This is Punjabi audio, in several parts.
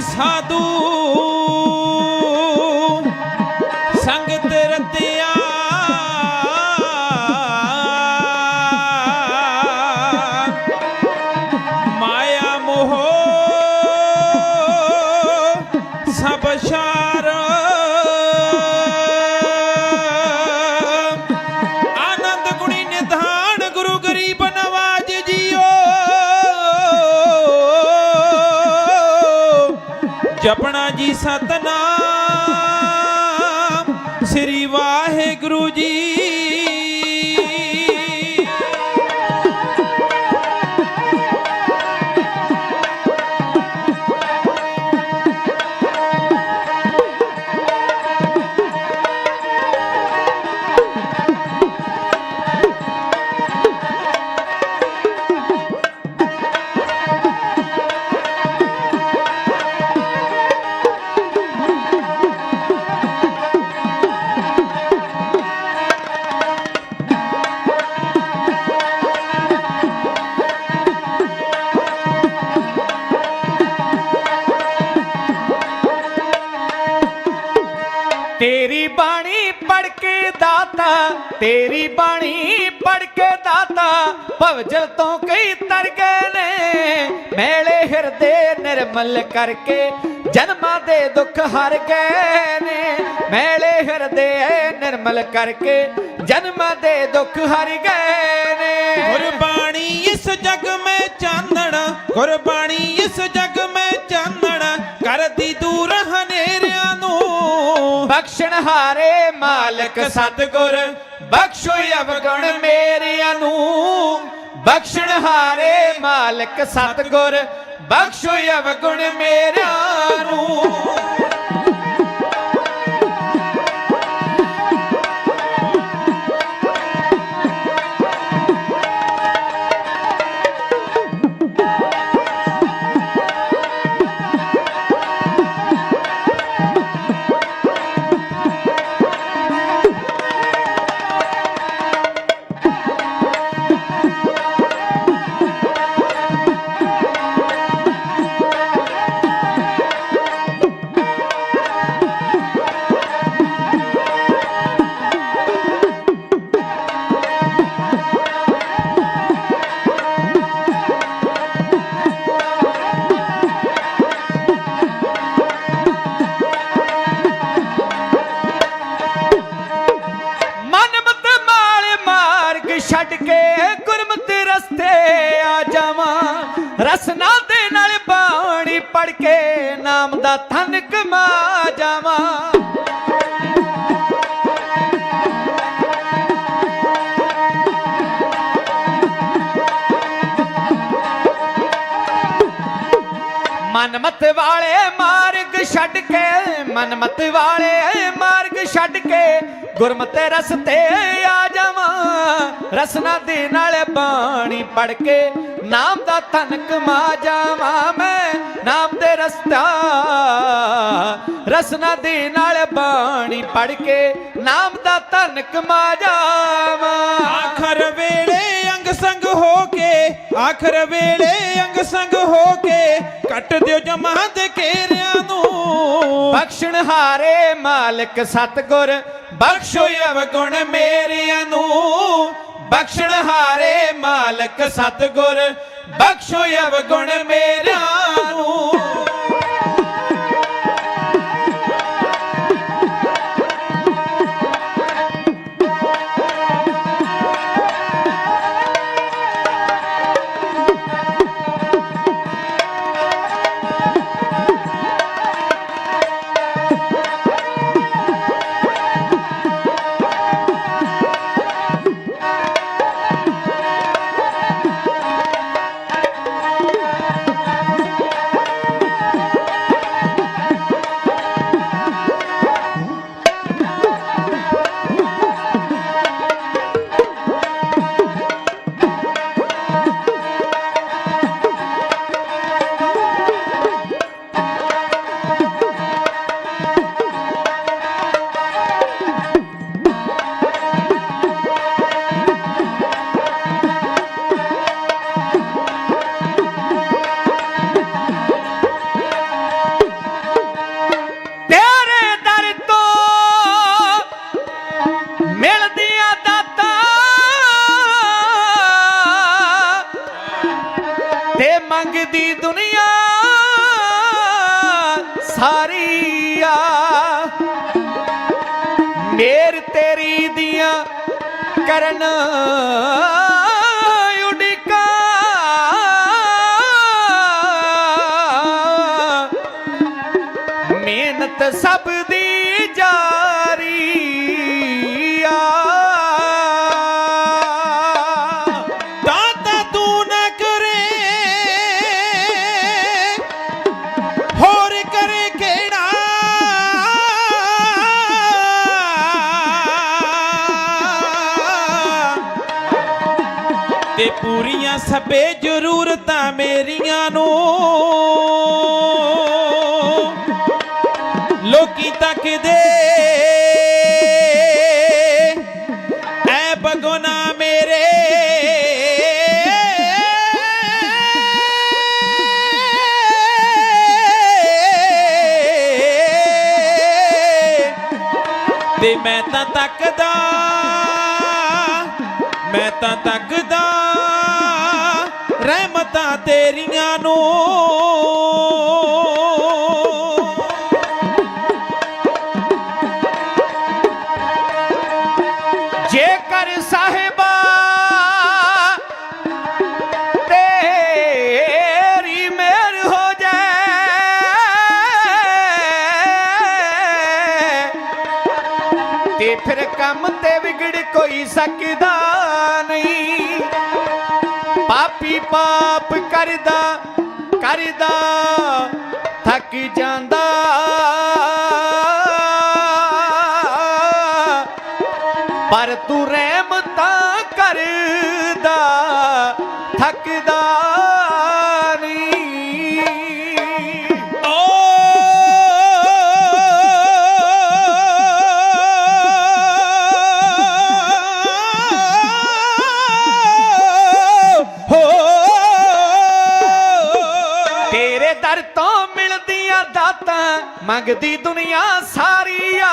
ਸਾਧੂ ਜਪਣਾ ਜੀ ਸਤਨਾਮ ਸ੍ਰੀ ਵਾਹਿਗੁਰੂ ਜੀ ਪੜ ਕੇ ਦਾਤਾ, ਤੇਰੀ ਬਾਣੀ ਪੜ ਕੇ ਦਾਤਾ, ਭਵਜਲ ਤੋਂ ਕਈ ਤਰ ਗਏ ਨੇ। ਮੇਲੇ ਹਿਰਦੇ ਨਿਰਮਲ ਕਰਕੇ ਜਨਮਾਂ ਦੇ ਦੁੱਖ ਹਰ ਗਏ ਨੇ। ਮੇਲੇ ਹਿਰਦੇ ਨਿਰਮਲ ਕਰਕੇ ਜਨਮਾਂ ਦੇ ਦੁੱਖ ਹਰ ਗਏ ਨੇ। ਗੁਰਬਾਣੀ ਇਸ ਜਗ ਮੈਂ ਚਾਨਣ, ਗੁਰਬਾਣੀ ਇਸ ਜਗ ਮੈਂ ਬਖਸ਼ਣ ਹਾਰੇ ਮਾਲਕ ਸਤਗੁਰ, ਬਖਸ਼ੋ ਅਵਗੁਣ ਮੇਰਿਆਂ ਨੂੰ। ਬਖਸ਼ਣ ਹਾਰੇ ਮਾਲਕ ਸਤਗੁਰ, ਬਖਸ਼ੋ ਅਵਗੁਣ ਮੇਰਿਆਂ ਰਸਨਾ ਦੇ ਨਾਲ ਬਾਣੀ ਪੜ ਕੇ ਨਾਮ ਦਾ ਧਨ ਕਮਾ ਜਾਵਾਂ। ਮਨਮਤ ਵਾਲੇ ਮਾਰਗ ਛੱਡ ਕੇ, ਮਨਮਤ ਵਾਲੇ ਮਾਰਗ ਛੱਡ ਕੇ ਗੁਰਮਤਿ ਰਸਤੇ ਆ ਜਾਵਾਂ। ਰਸਨਾ ਦੇ ਨਾਲ ਬਾਣੀ ਪੜ ਕੇ ਨਾਮ ਦਾ ਧਨ ਕਮਾ ਜਾਵਾਂ ਮੈਂ। ਨਾਮ ਦੇ ਰਸਤਾ ਰਸਨਾ ਦੇ ਨਾਲ ਬਾਣੀ ਪੜ ਕੇ ਨਾਮ ਦਾ ਧਨ ਕਮਾ ਜਾਵਾਂ। ਆਖਰ ਵੇਲੇ ਅੰਗ ਸੰਗ ਹੋ ਕੇ ਆਖਰ ਵੇਲੇ ਅੰਗ ਸੰਗ ਹੋ ਕੇ ਕੱਟ ਦਿਓ ਜਮਾਂ ਦੇ ਘੇਰਿਆਂ ਨੂੰ। ਬਖਸ਼ਣ ਹਾਰੇ ਮਾਲਕ ਸਤਗੁਰ ਬਖਸ਼ੋ ਅਵਗੁਣ ਮੇਰਿਆਂ ਨੂੰ। ਬਖਸ਼ਣ ਹਾਰੇ ਮਾਲਕ ਸਤਗੁਰ। ਬਖਸ਼ੋ ਅਵਗੁਣ ਮੇਰਿਆਂ ਨੂੰ। ਤੇਰੀ ਕਰਨ ਤੇ ਪੂਰੀਆਂ ਸਭੇ ਜ਼ਰੂਰਤਾਂ ਮੇਰੀਆਂ ਨੂੰ। ਲੋਕੀ ਤੱਕਦੇ, ਐ ਬਗੋਨਾ ਮੇਰੇ। ਤੇ ਮੈਂ ਤਾਂ ਤੱਕਦਾ, ਮੈਂ ਤਾਂ ਤੱਕਦਾ ਰਹਿਮਤਾਂ ਤੇਰੀਆਂ ਨੂੰ। ਜੇਕਰ ਸਾਹਿਬਾ ਤੇਰੀ ਮਿਹਰ ਹੋ ਜਾਏ, ਤੇ ਫਿਰ ਕੰਮ ਤੇ ਵਿਗੜ ਕੋਈ ਸਕਦਾ ਨਹੀਂ। ਪਾਪੀ ਪਾਪ ਕਰਦਾ ਕਰਦਾ ਥੱਕ ਜਾਂਦਾ। ਪਰ ਤੂੰ ਰਹਿਮਤਾਂ ਕਰਦਾ ਥੱਕਦਾ ਦਾਤਾਂ ਮੰਗਦੀ ਦੁਨੀਆ ਸਾਰੀ ਆ।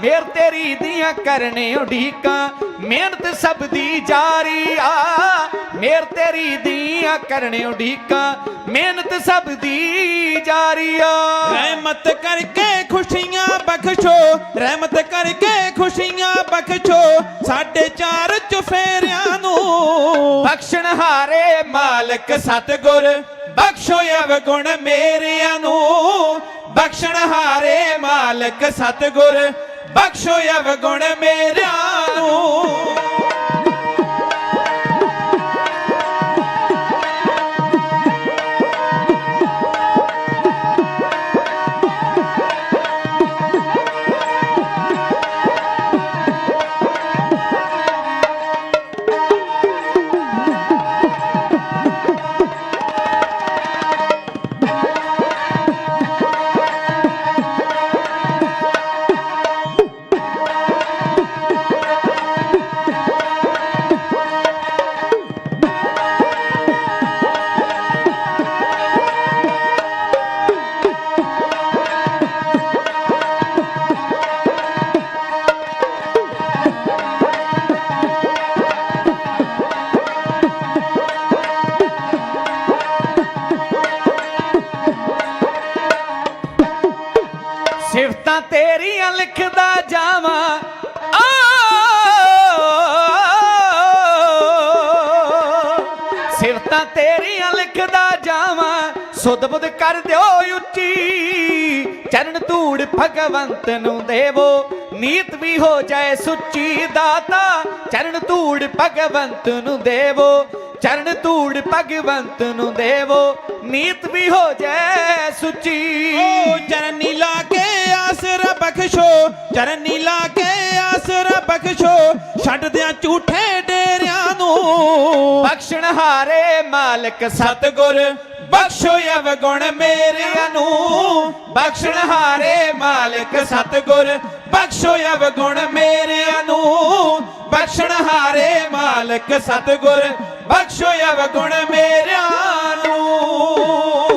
ਮੇਰ ਤੇਰੀ ਦੀਆਂ ਕਰਨੇ ਉਡੀਕਾਂ ਮਿਹਨਤ ਸਭ ਦੀ ਜਾਰੀ ਆ। ਮੇਰ ਤੇਰੀ ਦੀਆਂ ਕਰਨੇ ਉਡੀਕਾਂ ਮਿਹਨਤ ਸਭ ਦੀ ਜਾਰੀ ਆ। ਰਹਿਮਤ ਕਰਕੇ ਖੁਸ਼ੀਆਂ ਬਖਸ਼ੋ ਰਹਿਮਤ ਕਰਕੇ ਖੁਸ਼ੀਆਂ ਬਖਸ਼ੋ ਸਾਡੇ ਚਾਰ ਚੁਫੇਰਿਆਂ ਨੂੰ। ਬਖਸ਼ਣ ਹਾਰੇ ਮਾਲਕ ਸਤਗੁਰ ਬਖਸ਼ੋ ਅਵਗੁਣ ਮੇਰਿਆਂ ਨੂੰ। ਬਖਸ਼ਣ ਹਾਰੇ ਮਾਲਕ ਸਤਗੁਰ। ਬਖਸ਼ੋ ਅਵਗੁਣ ਮੇਰਿਆਂ ਨੂੰ। ਸਿਫਤਾਂ ਤੇਰੀਆਂ ਲਿਖਦਾ ਜਾਵਾਂ। ਆ ਸਿਫਤਾਂ ਤੇਰੀਆਂ ਲਿਖਦਾ ਜਾਵਾਂ। ਸੁਧ ਬੁੱਧ ਕਰ ਦਿਓ ਉੱਚੀ, ਚਰਨ ਧੂੜ ਭਗਵੰਤ ਨੂੰ ਦੇਵੋ। ਨੀਤ ਵੀ ਹੋ ਜਾਏ ਸੁੱਚੀ ਦਾਤਾ, ਚਰਨ ਧੂੜ ਭਗਵੰਤ ਨੂੰ ਦੇਵੋ। ਚਰਨ ਧੂੜ ਭਗਵੰਤ ਨੂੰ ਦੇਵੋ ਨੀਤ ਵੀ ਹੋ ਜਾਏ ਸੁੱਚੀ। ਓ ਚਰਨੀ ਲਾ ਕੇ ਆਸਰਾ ਬਖਸ਼ੋ ਚਰਨੀ ਲਾ ਕੇ ਆਸਰਾ ਬਖਸ਼ੋ ਛੱਡ ਦਿਆਂ ਝੂਠੇ ਡੇਰਿਆਂ ਨੂੰ। ਬਖਸ਼ਣ ਹਾਰੇ ਮਾਲਕ ਸਤ ਸਤਗੁਰ ਬਖਸ਼ੋ ਅਵਗੁਣ ਮੇਰਿਆਂ ਨੂੰ। ਬਖਸ਼ਣ ਹਾਰੇ ਮਾਲਕ ਸਤਗੁਰ ਬਖਸ਼ੋ ਅਵਗੁਣ ਮੇਰਿਆਂ ਨੂੰ। ਬਖਸ਼ਣ ਹਾਰੇ ਮਾਲਕ ਸਤਗੁਰ ਬਖਸ਼ੋ ਅਵਗੁਣ ਮੇਰਿਆਂ ਨੂੰ